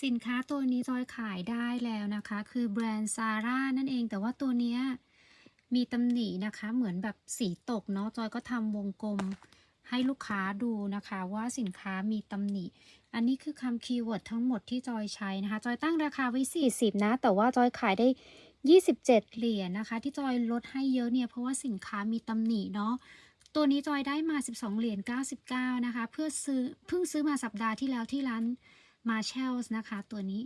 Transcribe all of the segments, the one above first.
สินค้าตัวนี้จอยขายได้แล้วนะคะ คือแบรนด์ซาร่านั่นเอง แต่ว่าตัวเนี้ยมีตำหนินะคะ เหมือนแบบสีตกเนาะ จอยก็ทำวงกลมให้ลูกค้าดูนะคะว่าสินค้ามีตำหนิ อันนี้คือคำคีย์เวิร์ดทั้งหมดที่จอยใช้นะคะ จอยตั้งราคาไว้ 40 นะ แต่ว่าจอยขายได้ 27 เหรียญนะคะ ที่จอยลดให้เยอะเนี่ย เพราะว่าสินค้ามีตำหนิเนาะตัวนี้จอยได้มา 12 เหรียญ 99 นะคะ เพื่อซื้อเพิ่งซื้อมาสัปดาห์ที่แล้วที่ร้าน มาเชลส์นะคะ ตัวนี้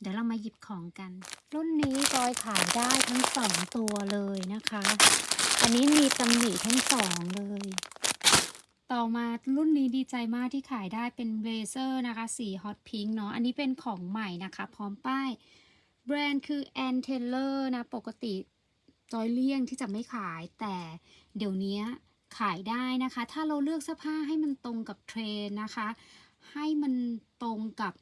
เดี๋ยวเรามาหยิบของกัน รุ่นนี้จอยขายได้ทั้งสองตัวเลยนะคะ อันนี้มีตำหนิทั้งสองเลย ต่อมารุ่นนี้ดีใจมากที่ขายได้เป็นเบเซอร์นะคะสีฮอตพิงค์เนาะ อันนี้เป็นของใหม่นะคะ พร้อมป้าย แบรนด์คือ a n t e l l e r นะ ปกติจอยเลี่ยงที่จะไม่ขายแต่เดี๋ยวนี้ขายได้นะคะ ถ้าเราเลือกเสื้อผ้าให้มันตรงกับเทรนด์นะคะ ให้มันตรงกับ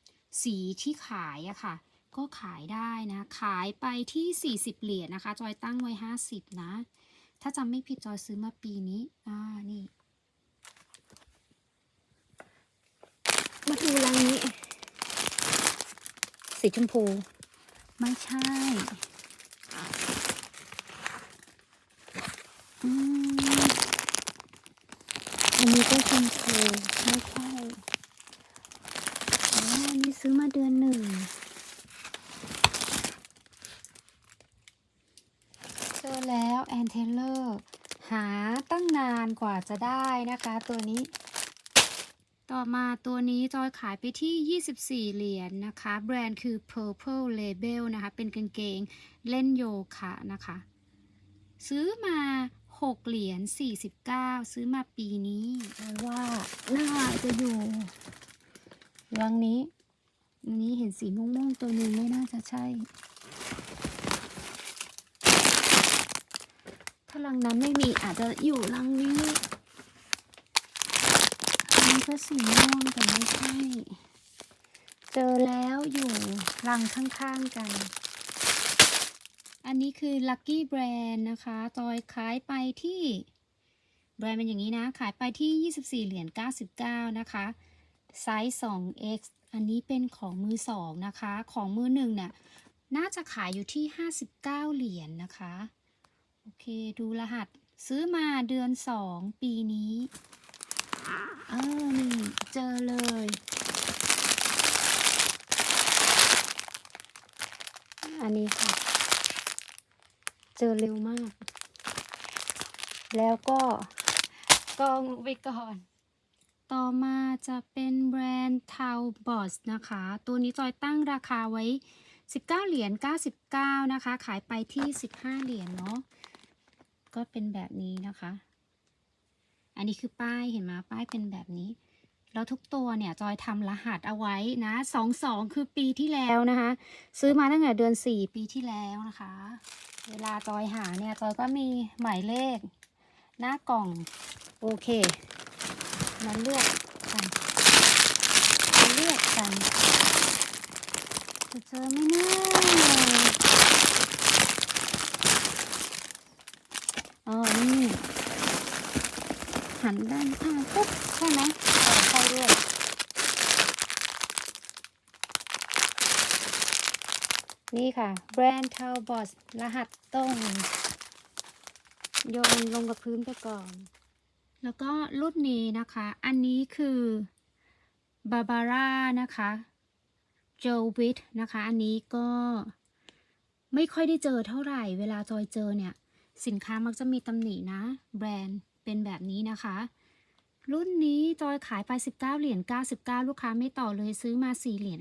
สีที่ขายอะค่ะ ก็ขายได้นะ ขายไปที่ 40 เหรียญนะคะ จอยตั้งไว้ 50 นะ ถ้าจำไม่ผิดจอยซื้อมาปีนี้ อ่า นี่ มาดูรังนี้ สีชมพู ไม่ใช่อันนี้ก็ชมพูไม่ใช่ ซื้อมาเดือนหนึ่งเจอแล้วแอนเทเลอร์หาตั้งนานกว่าจะได้นะคะตัวนี้ ต่อมาตัวนี้จอยขายไปที่ 24 เหรียญนนะคะ แบรนด์คือ Purple Label นะคะ เป็นกางเกงเล่นโยคะนะคะ ซื้อมา 6 เหรียญ 49 ซื้อมาปีนี้จอยว่าน่าจะอยู่รังนี้ อันนี้เห็นสีม่วงๆตัวหนึงไม่น่าจะใช่ ถ้ารังนั้นไม่มีอาจจะอยู่รังนี้อันนี้ก็สีม่วงแต่ไม่ใช่ เจอแล้วอยู่รังข้างๆกัน อันนี้คือ Lucky Brand นะคะ จอยขายไปที่ แบรนด์เป็นอย่างนี้นะ ขายไปที่ 24 เหรียญ 99 นะคะ ไซส์ 2x อันนี้เป็นของมือสองนะคะ ของมือหนึ่งเนี่ยน่าจะขายอยู่ที่ 59 เหรียญนะคะ โอเค ดูรหัส ซื้อมาเดือน 2 ปีนี้ เออ นี่ เจอเลย อันนี้ค่ะ เจอเร็วมาก แล้วก็กองลงไปก่อน ต่อมาจะเป็นแบรนด์าวบอสนะคะ ตัวนี้จอยตั้งราคาไว้ 19 เหรียญ 99 นะคะ ขายไปที่ 15 เหรียญเนาะ ก็เป็นแบบนี้นะคะ อันนี้คือป้ายเห็นไหมป้ายเป็นแบบนี้ แล้วทุกตัวเนี่ยจอยทำรหัสเอาไว้นะสองสองคือปีที่แล้วนะคะ ซื้อมาตั้งแต่เดือนสี่ปีที่แล้วนะคะ เวลาจอยหาเนี่ยจอยก็มีหมายเลข หน้ากล่อง โอเคมันมาเลือกกัน จะเจอไหมนะอ๋อนี่ หันด้านข้างปุ๊บใช่ไหมเออใช่ด้วยนี่ค่ะ แบรนด์ทาวบอสรหัสต้งโยนลงกับพื้นไปก่อน แล้วก็รุ่นนี้นะคะ อันนี้คือ บาบาร่านะคะโจวิทนะคะ อันนี้ก็ไม่ค่อยได้เจอเท่าไหร่ เวลาจอยเจอเนี่ย สินค้ามักจะมีตำหนินะ แบรนด์เป็นแบบนี้นะคะ รุ่นนี้จอยขายไป 19 เหรียญ 99 ลูกค้าไม่ต่อเลยซื้อมา 4 เหรียญ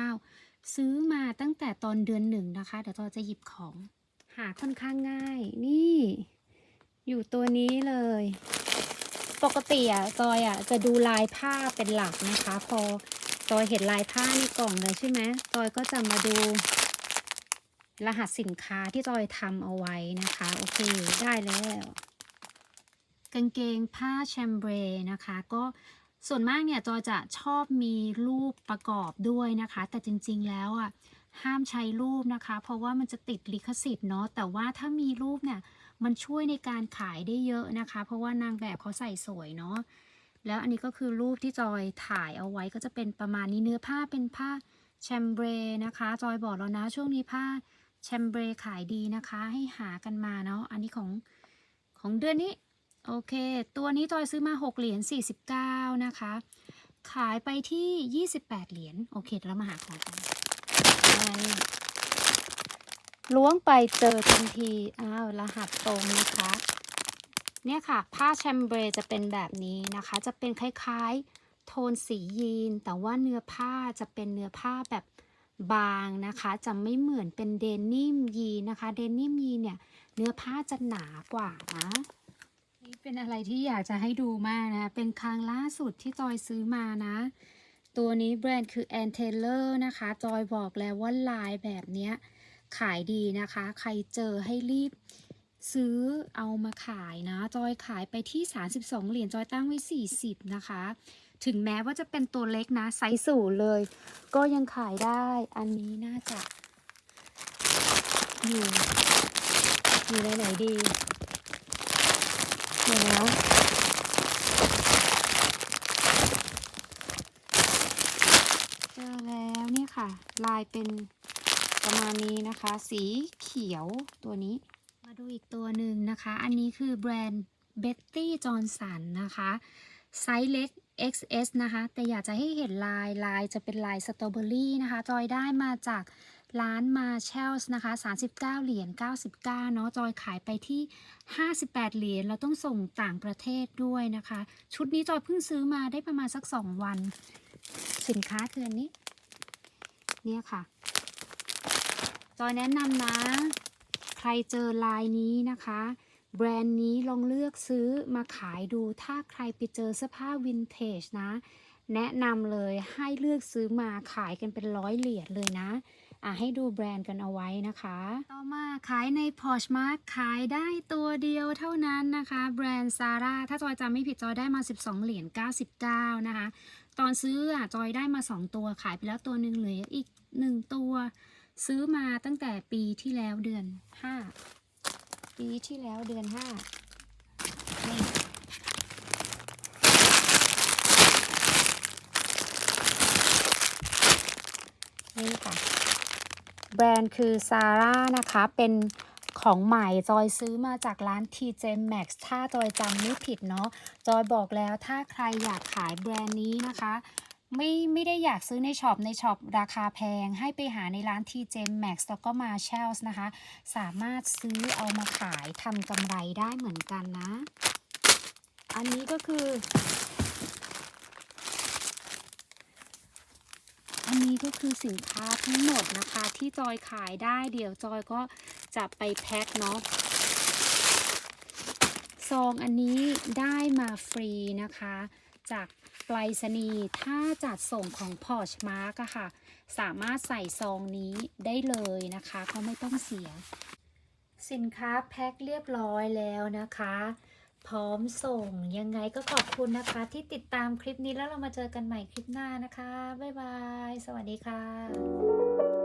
99 ซื้อมาตั้งแต่ตอนเดือนหนึ่งนะคะ เดี๋ยวจอยจะหยิบของ หาค่อนข้างง่าย นี่ อยู่ตัวนี้เลย ปกติอะจอยอะจะดูลายผ้าเป็นหลักนะคะ พอจอยเห็นลายผ้าในกล่องเลยใช่ไหมจอยก็จะมาดู รหัสสินค้าที่จอยทำเอาไว้นะคะ โอเคได้แล้วกางเกงผ้าแชมเบรนะคะ ก็ส่วนมากเนี่ยจอยจะชอบมีรูปประกอบด้วยนะคะ แต่จริงๆแล้วอะห้ามใช้รูปนะคะ เพราะว่ามันจะติดลิขสิทธิ์เนาะแต่ว่าถ้ามีรูปเนี่ย มันช่วยในการขายได้เยอะนะคะ เพราะว่านางแบบเขาใส่สวยเนาะแล้วอันนี้ก็คือรูปที่จอยถ่ายเอาไว้ก็จะเป็นประมาณนี้เนื้อผ้าเป็นผ้าแชมเบรนะคะ จอยบอกแล้วนะช่วงนี้ผ้าแชมเบรขายดีนะคะ ให้หากันมาเนาะอันนี้ของของเดือนนี้ โอเค ตัวนี้จอยซื้อมา 6 เหรียญ49 นะคะ ขายไปที่ 28 เหรียญโอเคเดี๋ยวเรามาหาของกัน ล้วงไปเจอทันที อ้าว รหัสตรงนะคะ เนี่ยค่ะ ผ้าแชมเบรจะเป็นแบบนี้นะคะ จะเป็นคล้ายๆ โทนสียีน แต่ว่าเนื้อผ้าจะเป็นเนื้อผ้าแบบบางนะคะ จะไม่เหมือนเป็นเดนิมยีนนะคะ เดนิมยีนเนี่ย เนื้อผ้าจะหนากว่านะนี่เป็นอะไรที่อยากจะให้ดูมากนะ เป็นครั้งล่าสุดที่จอยซื้อมานะ ตัวนี้แบรนด์คือ a n t e l e r นะคะ จอยบอกแล้วว่าลายแบบเนี้ย ขายดีนะคะ ใครเจอให้รีบซื้อเอามาขายนะ จอยขายไปที่ 32 เหรียญจอยตั้งไว้ 40 นะคะ ถึงแม้ว่าจะเป็นตัวเล็กนะ ไซส์สูงเลย ก็ยังขายได้อันนี้น่าจะ อยู่อยู่ในไหนดีเดี๋ยวนะเจอแล้วเนี่ยค่ะ ลายเป็น ประมาณนี้นะคะ สีเขียวตัวนี้ มาดูอีกตัวหนึ่งนะคะ อันนี้คือแบรนด์ Betty Johnson นะคะ ไซส์เล็ก XS นะคะ แต่อยากจะให้เห็นลายลายจะเป็นลายสตรอเบอรี่นะคะ จอยได้มาจากร้านมาเชลส์นะคะ 39 เหรียญ 99 เนาะ จอยขายไปที่ 58 เหรียญ เราต้องส่งต่างประเทศด้วยนะคะ ชุดนี้จอยเพิ่งซื้อมาได้ประมาณสัก 2 วัน สินค้าคืออันนี้ เนี่ยค่ะ จอยแนะนำนะ ใครเจอลายนี้นะคะ แบรนด์นี้ลองเลือกซื้อมาขายดู ถ้าใครไปเจอเสื้อผ้าวินเทจนะ แนะนำเลยให้เลือกซื้อมาขายกันเป็นร้อยเหรียญเลยนะอะให้ดูแบรนด์กันเอาไว้นะคะ ต่อมาขายใน Poshmark ขายได้ตัวเดียวเท่านั้นนะคะ แบรนด์ซาร่าถ้าจอยจำไม่ผิดจอยได้มา 12 เหรียญ 99 นะคะ ตอนซื้ออะจอยได้มา 2 ตัวขายไปแล้วตัวหนึ่งเหลืออีก 1 ตัว ซื้อมาตั้งแต่ปีที่แล้วเดือน5ปีที่แล้วเดือน5นี่นี่ค่ะ แบรนด์คือซาร่านะคะ เป็นของใหม่จอยซื้อมาจากร้าน TJ Maxx ถ้าจอยจำไม่ผิดเนาะจอยบอกแล้วถ้าใครอยากขายแบรนด์นี้นะคะ ไม่ไม่ได้อยากซื้อในช็อปในช็อปราคาแพง ให้ไปหาในร้าน TJ Max แล้วก็ Marshalls นะคะ สามารถซื้อเอามาขายทำกำไรได้เหมือนกันนะ อันนี้ก็คือ อันนี้ก็คือสินค้าทั้งหมดนะคะ ที่จอยขายได้เดี๋ยวจอยก็จะไปแพ็คเนาะซองอันนี้ได้มาฟรีนะคะ จาก ปรษณีย์ถ้าจัดส่งของ Poshmark อะค่ะ สามารถใส่ซองนี้ได้เลยนะคะก็ไม่ต้องเสีย สินค้าแพ็คเรียบร้อยแล้วนะคะ พร้อมส่งยังไงก็ขอบคุณนะคะ ที่ติดตามคลิปนี้แล้วเรามาเจอกันใหม่คลิปหน้านะคะ บ๊ายบาย สวัสดีค่ะ